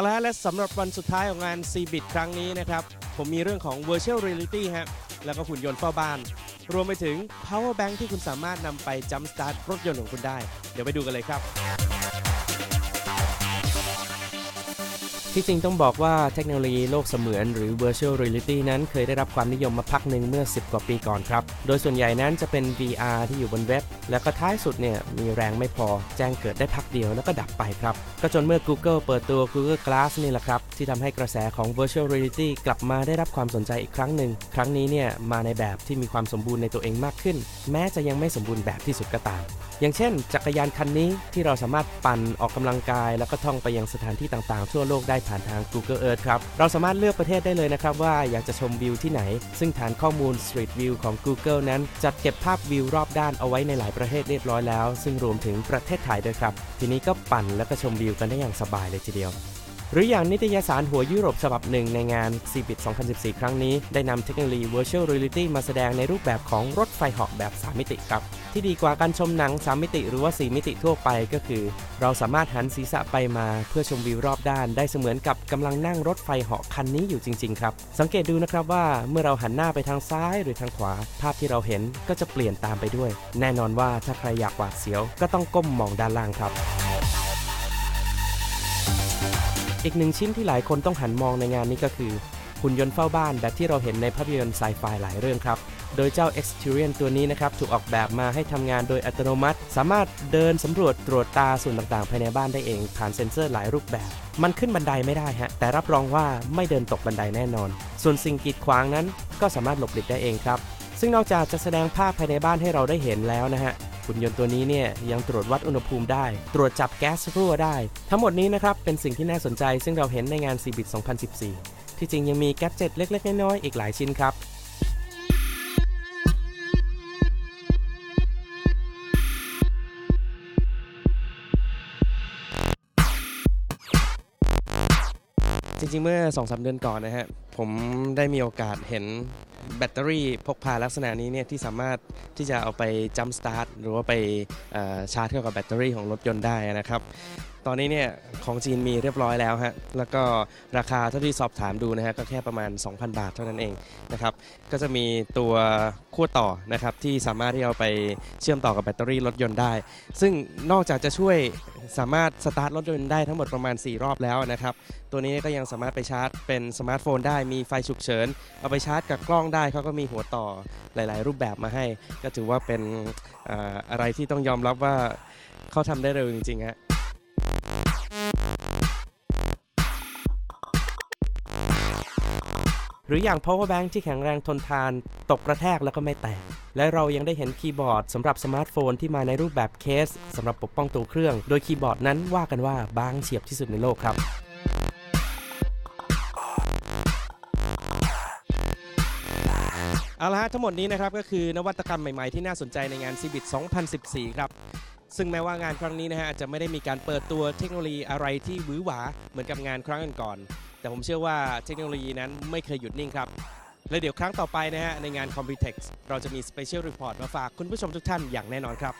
เอาละฮะและสำหรับวันสุดท้ายของงาน c b i t ครั้งนี้นะครับ ผมมีเรื่องของ Virtual Reality ฮะแล้วก็หุ่นยนต์เฝ้าบ้าน รวมไปถึง Power Bank ที่คุณสามารถนำไป Jump Start รถยนต์ของคุณได้ เดี๋ยวไปดูกันเลยครับ ที่จริงต้องบอกว่าเทคโนโลยีโลกเสมือนหรือ Virtual Reality นั้นเคยได้รับความนิยมมาพักหนึ่งเมื่อ 10 กว่าปีก่อนครับ โดยส่วนใหญ่นั้นจะเป็น VR ที่อยู่บนเว็บ แล้วก็ท้ายสุดเนี่ยมีแรงไม่พอแจ้งเกิดได้พักเดียวแล้วก็ดับไปครับ ก็จนเมื่อ Google เปิดตัว Google Glass นี่แหละครับ ที่ทำให้กระแสของ Virtual Reality กลับมาได้รับความสนใจอีกครั้งหนึ่ง ครั้งนี้เนี่ยมาในแบบที่มีความสมบูรณ์ในตัวเองมากขึ้น แม้จะยังไม่สมบูรณ์แบบที่สุดก็ตาม อย่างเช่น จักรยานคันนี้ที่เราสามารถปั่นออกกำลังกาย แล้วก็ท่องไปยังสถานที่ต่างๆ ทั่วโลกได้ผ่านทาง Google Earth ครับ เราสามารถเลือกประเทศได้เลยนะครับ ว่าอยากจะชมวิวที่ไหน ซึ่งฐานข้อมูล Street View ของ Google นั้น จัดเก็บภาพวิวรอบด้านเอาไว้ในหลายประเทศเรียบร้อยแล้ว ซึ่งรวมถึงประเทศไทยด้วยครับ ทีนี้ก็ปั่นแล้วก็ชมวิวกันได้อย่างสบายเลยทีเดียว หรืออย่างนิตยสารหัวยุโรปฉบับหนึ่งในงาน c b i t 2014 ครั้งนี้ ได้นำเทคโนโลยี Virtual Reality มาแสดงในรูปแบบของรถไฟเหาะแบบ 3 มิติครับ ที่ดีกว่าการชมหนัง 3 มิติหรือว่า 4 มิติทั่วไปก็คือ เราสามารถหันศีรษะไปมาเพื่อชมวิวรอบด้าน ได้เสมือนกับกำลังนั่งรถไฟเหาะคันนี้อยู่จริง ๆ ครับ สังเกตดูนะครับว่าเมื่อเราหันหน้าไปทางซ้ายหรือทางขวา ภาพที่เราเห็นก็จะเปลี่ยนตามไปด้วย แน่นอนว่าถ้าใครอยากหวาดเสียว ก็ต้องก้มมองด้านล่างครับ อีกหนึ่งชิ้นที่หลายคนต้องหันมองในงานนี้ก็คือหุ่นยนต์เฝ้าบ้านแบบที่เราเห็นในภาพยนตร์ไซไฟหลายเรื่องครับ โดยเจ้า Exterion ตัวนี้นะครับ ถูกออกแบบมาให้ทำงานโดยอัตโนมัติ สามารถเดินสำรวจตรวจตาส่วนต่างๆ ภายในบ้านได้เอง ผ่านเซ็นเซอร์หลายรูปแบบ มันขึ้นบันไดไม่ได้ฮะ แต่รับรองว่าไม่เดินตกบันไดแน่นอน ส่วนสิ่งกีดขวางนั้นก็สามารถหลบหลีกได้เองครับ ซึ่งนอกจากจะแสดงภาพภายในบ้านให้เราได้เห็นแล้วนะฮะ หุ่นยนต์ตัวนี้เนี่ยยังตรวจวัดอุณหภูมิได้ ตรวจจับแก๊สรั่วได้ ทั้งหมดนี้นะครับเป็นสิ่งที่น่าสนใจซึ่งเราเห็นในงาน c b i t 2014 ที่จริงยังมีแกดเจ็ตเล็ก ๆ น้อยๆอีกหลายชิ้นครับจริงๆ เมื่อ2-3เดือนก่อนนะฮะ ผมได้มีโอกาสเห็น แบตเตอรี่พกพาลักษณะนี้เนี่ยที่สามารถที่จะเอาไปจัมสตาร์ทหรือว่าไปชาร์จเข้ากับแบตเตอรี่ของรถยนต์ได้นะครับตอนนี้เนี่ยของจีนมีเรียบร้อยแล้วฮะ แล้วก็ราคาเท่าที่สอบถามดูนะฮะก็แค่ประมาณ 2,000 บาทเท่านั้นเองนะครับ ก็จะมีตัวขั้วต่อนะครับที่สามารถที่เอาไปเชื่อมต่อกับแบตเตอรี่รถยนต์ได้ ซึ่งนอกจากจะช่วยสามารถสตาร์ทรถยนต์ได้ทั้งหมดประมาณ 4 รอบแล้วนะครับ ตัวนี้ก็ยังสามารถไปชาร์จเป็นสมาร์ทโฟนได้ มีไฟฉุกเฉิน เอาไปชาร์จกับกล้องได้เขาก็มีหัวต่อหลาย ๆ รูปแบบมาให้ ก็ถือว่าเป็นอ่าอะไรที่ต้องยอมรับว่าเขาทำได้เร็วจริงๆฮะ หรืออย่าง power bank ที่แข็งแรงทนทาน ตกกระแทกแล้วก็ไม่แตก และเรายังได้เห็นคีย์บอร์ดสำหรับสมาร์ทโฟนที่มาในรูปแบบเคสสำหรับปกป้องตัวเครื่อง โดยคีย์บอร์ดนั้นว่ากันว่าบางเฉียบที่สุดในโลกครับเอาละฮะทั้งหมดนี้นะครับก็คือนวัตกรรมใหม่ ๆ ที่น่าสนใจในงาน c b i t 2014 ครับ ซึ่งแม้ว่างานครั้งนี้นะฮะอาจจะไม่ได้มีการเปิดตัวเทคโนโลยีอะไรที่หวือหวาเหมือนกับงานครั้งก่อนๆ แต่ผมเชื่อว่าเทคโนโลยีนั้นไม่เคยหยุดนิ่งครับ และเดี๋ยวครั้งต่อไปนะฮะในงาน Computex เราจะมี Special Report มาฝากคุณผู้ชมทุกท่านอย่างแน่นอนครับ